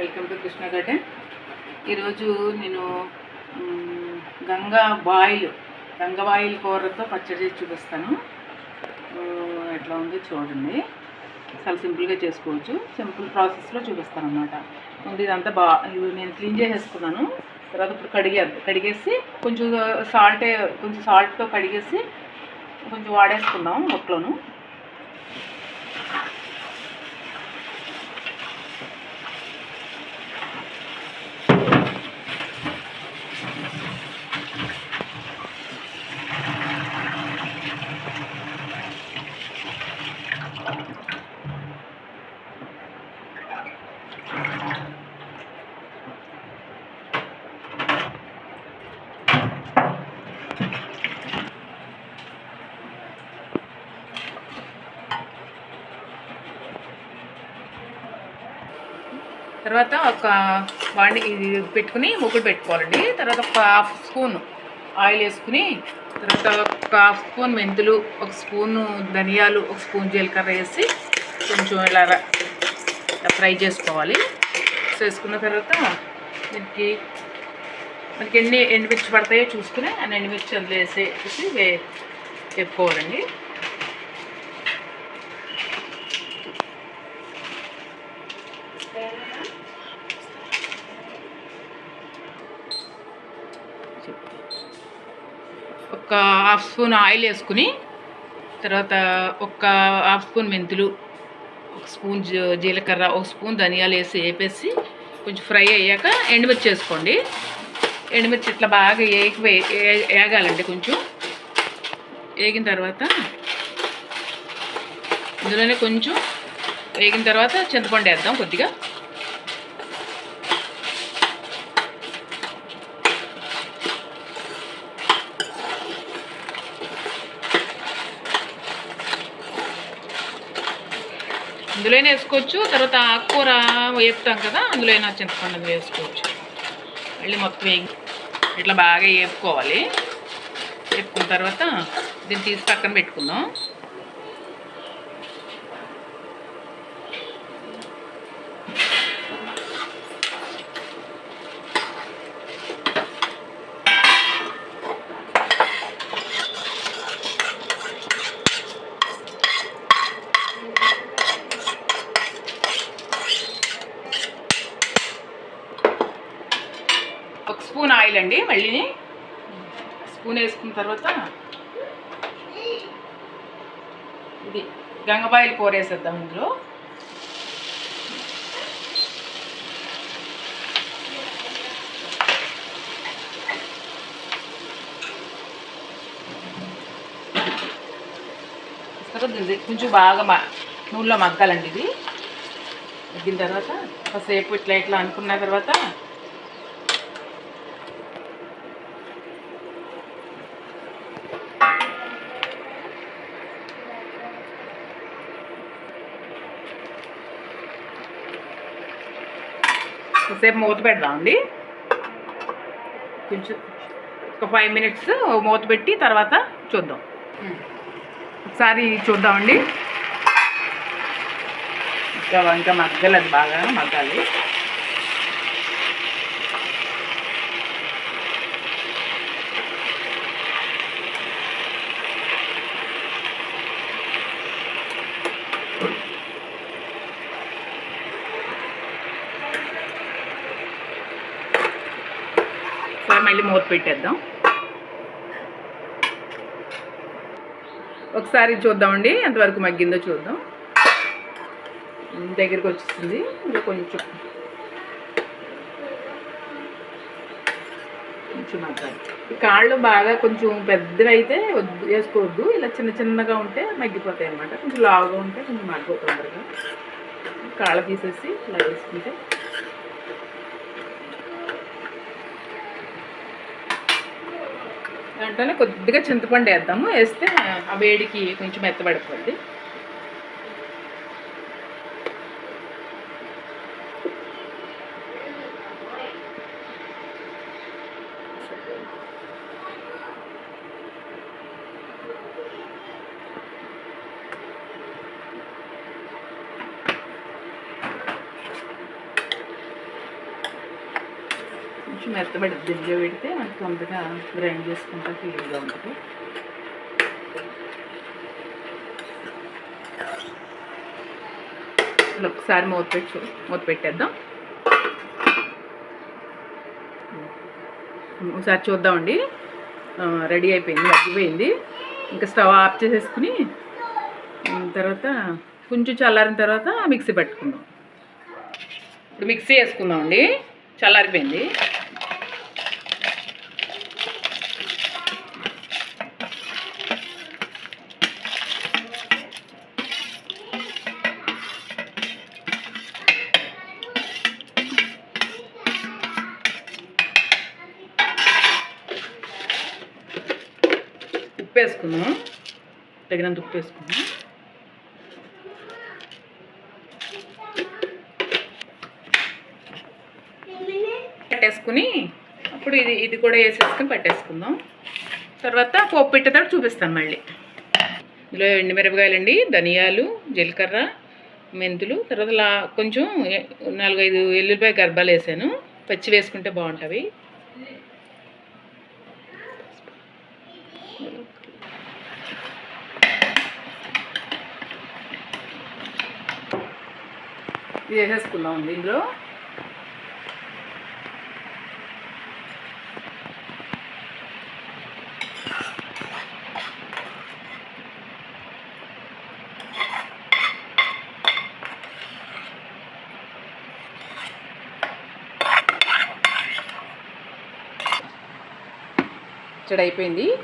Welcome to Krishna garden ఈరోజు నేను గంగా బాయిల్ గంగా బాయిల్ కూరతో పచ్చడి చేసి చూపిస్తాను. ఎట్లా ఉందో చూడండి. చాలా సింపుల్గా చేసుకోవచ్చు. సింపుల్ ప్రాసెస్లో చూపిస్తాను అనమాట ముందు ఇదంతా బా ఇవి నేను క్లీన్ చేసేసుకున్నాను. తర్వాత ఇప్పుడు కడిగే కడిగేసి కొంచెం సాల్ట్ కొంచెం సాల్ట్తో కడిగేసి కొంచెం వాడేసుకుందాం ఒక్కలోను తర్వాత ఒక బాండి ఇది పెట్టుకుని ముగ్గురు పెట్టుకోవాలండి. తర్వాత ఒక హాఫ్ స్పూన్ ఆయిల్ వేసుకుని తర్వాత ఒక హాఫ్ స్పూన్ మెంతులు ఒక స్పూన్ ధనియాలు ఒక స్పూన్ జీలకర్ర వేసి కొంచెం ఇలా ఫ్రై చేసుకోవాలి. చేసుకున్న తర్వాత దీనికి మనకి ఎన్ని ఎండుమిర్చి పడతాయో చూసుకుని అన్ని ఎండుమిర్చి అందులో వేసేసి వే ఒక హాఫ్ స్పూన్ ఆయిల్ వేసుకుని తర్వాత ఒక హాఫ్ స్పూన్ మెంతులు ఒక స్పూన్ జీ- జీలకర్ర ఒక స్పూన్ ధనియాలు వేసి వేపేసి కొంచెం ఫ్రై అయ్యాక ఎండుమిర్చి వేసుకోండి. ఎండుమిర్చి ఇట్లా బాగా ఏగి ఏగాలండి వేగాలండి కొంచెం. వేగిన తర్వాత ఇందులోనే కొంచెం వేగిన తర్వాత చింతపండు వేద్దాం కొద్దిగా. అందులోనే వేసుకోవచ్చు. తర్వాత ఆకుకూర వేపుతాం కదా అందులోనే చింతపండు వేసుకోవచ్చు. మళ్ళీ మొత్తం వేగి ఇట్లా బాగా వేపుకోవాలి. వేపుకున్న తర్వాత దీన్ని తీసి పక్కన పెట్టుకుందాం. ఒక స్పూన్ ఆయిల్ అండి మళ్ళీ స్పూన్ వేసుకున్న తర్వాత ఇది గంగబాయిల్ కూర వేసేద్దాం ఇందులో. కొంచెం బాగా మా నూనెలో మగ్గాలండి ఇది. మగ్గిన తర్వాత కాసేపు ఇట్లా ఇట్లా అనుకున్న తర్వాత కాసేపు మూత పెడదాం అండి. కొంచెం ఒక ఫైవ్ మినిట్స్ మూత పెట్టి తర్వాత చూద్దాం. ఒకసారి చూద్దామండి. ఇంకా ఇంకా మగ్గలేదు బాగా మగ్గాలి. మళ్ళీ మూత పెట్టేద్దాం. ఒకసారి చూద్దామండి ఎంతవరకు మగ్గిందో చూద్దాం. దగ్గరికి వచ్చేస్తుంది ఇంకా కొంచెం. కొంచెం మగ్గాలి. కాళ్ళు బాగా కొంచెం పెద్దవి అయితే వద్దు వేసుకోవద్దు. ఇలా చిన్న చిన్నగా ఉంటే మగ్గిపోతాయి అన్నమాట. కొంచెం లావుగా ఉంటే కొంచెం మగ్గిపోతుంది తొందరగా. కాళ్ళ తీసేసి ఇలా వేసుకుంటే దాంట్లోనే కొద్దిగా చింతపండు వేద్దాము. వేస్తే ఆ వేడికి కొంచెం మెత్తబడిపోద్ది. మెత్తబడి దిగ్గా పెడితే మనకి తొందరగా గ్రైండ్ చేసుకుంటా ఫీల్గా ఉంటుంది. ఇలా ఒకసారి మూత పెట్టు మూత పెట్టేద్దాం. ఒకసారి చూద్దామండి. రెడీ అయిపోయింది మగ్గిపోయింది. ఇంకా స్టవ్ ఆఫ్ చేసేసుకుని తర్వాత కొంచెం చల్లారిన తర్వాత మిక్సీ పెట్టుకుందాం. ఇప్పుడు మిక్సీ వేసుకుందామండి. చల్లారిపోయింది. వేసుకున్నాం. తగినంత ఉప్పు వేసుకుందాం పెట్టేసుకుని అప్పుడు ఇది ఇది కూడా వేసేసుకుని పెట్టేసుకుందాం. తర్వాత పోపు పెట్టేటప్పుడు చూపిస్తాను మళ్ళీ. ఇందులో ఎండుమిరపకాయలండి ధనియాలు జీలకర్ర మెంతులు తర్వాత లా కొంచెం నాలుగైదు ఎల్లుల్లిపాయ గర్భాలు వేసాను. పచ్చి వేసుకుంటే బాగుంటుంది ఇది వేసేసుకుందాం అండి ఇందులో. అయిపోయింది.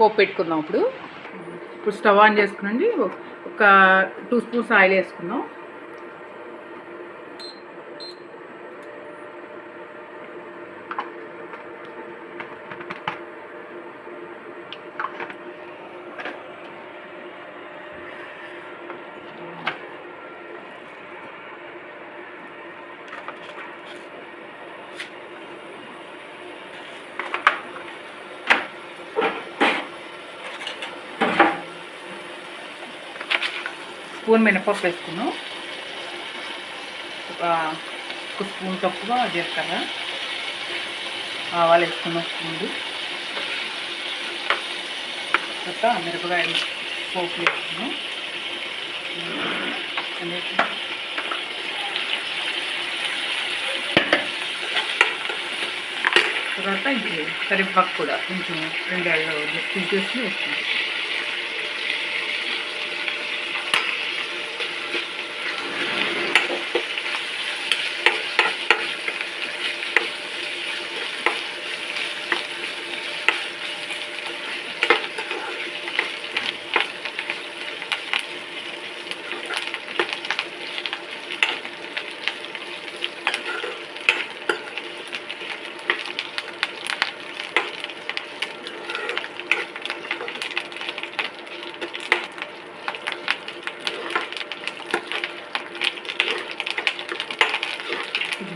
పోపు పెట్టుకుందాం ఇప్పుడు. ఇప్పుడు స్టవ్ ఆన్ చేసుకునండి. ఒక టూ స్పూన్స్ ఆయిల్ వేసుకుందాం. స్పూన్ మినపప్పు వేసుకున్నాం. ఒక ఒక స్పూన్ తక్కువ జీలకర్ర ఆవాలు వేసుకున్నాం స్పూన్ తర్వాత మిరపకాయలు పోపు వేసుకున్నాం. తర్వాత ఇది కరివేపాకు కూడా కొంచెం రెండు తీసేసి వేసుకుంటాం.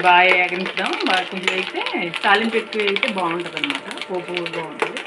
బాగా వేగించుదాం బాగా కొంచెం అయితే తాలింపు ఎక్కువ అయితే బాగుంటుంది అనమాట పోపు బాగుంటుంది.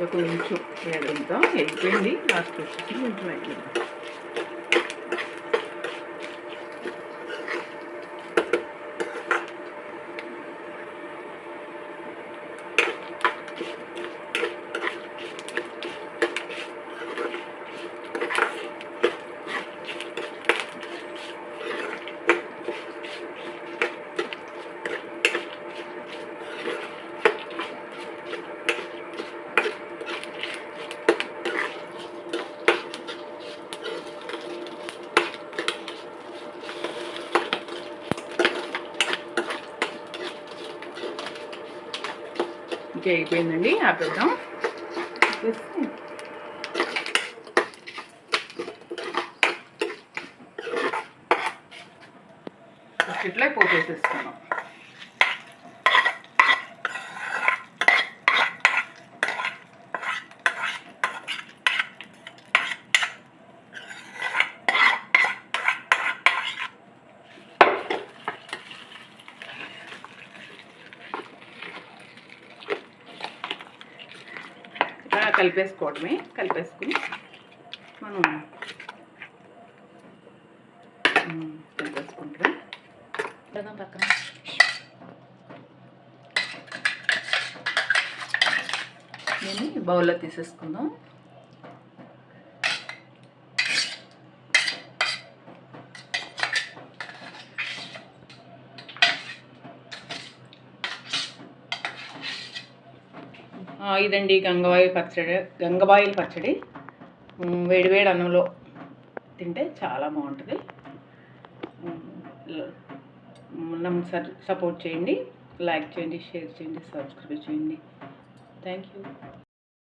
ఇంకా కొంచెం వేగంతాం అయిపోయింది లాస్ట్ వచ్చేసి కొంచెం వేగిద్దాం ఇంకా అయిపోయిందండి. ఆపేద్దాం. ఇట్లా పోసేసేసుకున్నాం కలిపేసుకోవడమే కలిపేసుకుని మనం కలిపేసుకుంటాం పక్కన. దీన్ని బౌల్లో తీసేసుకుందాం. ఇదండి గంగవాయి పచ్చడి గంగబాయిల పచ్చడి. వేడివేడి అన్నంలో తింటే చాలా బాగుంటుంది. నన్ను సపోర్ట్ చేయండి లైక్ చేయండి షేర్ చేయండి సబ్స్క్రైబ్ చేయండి. Thank you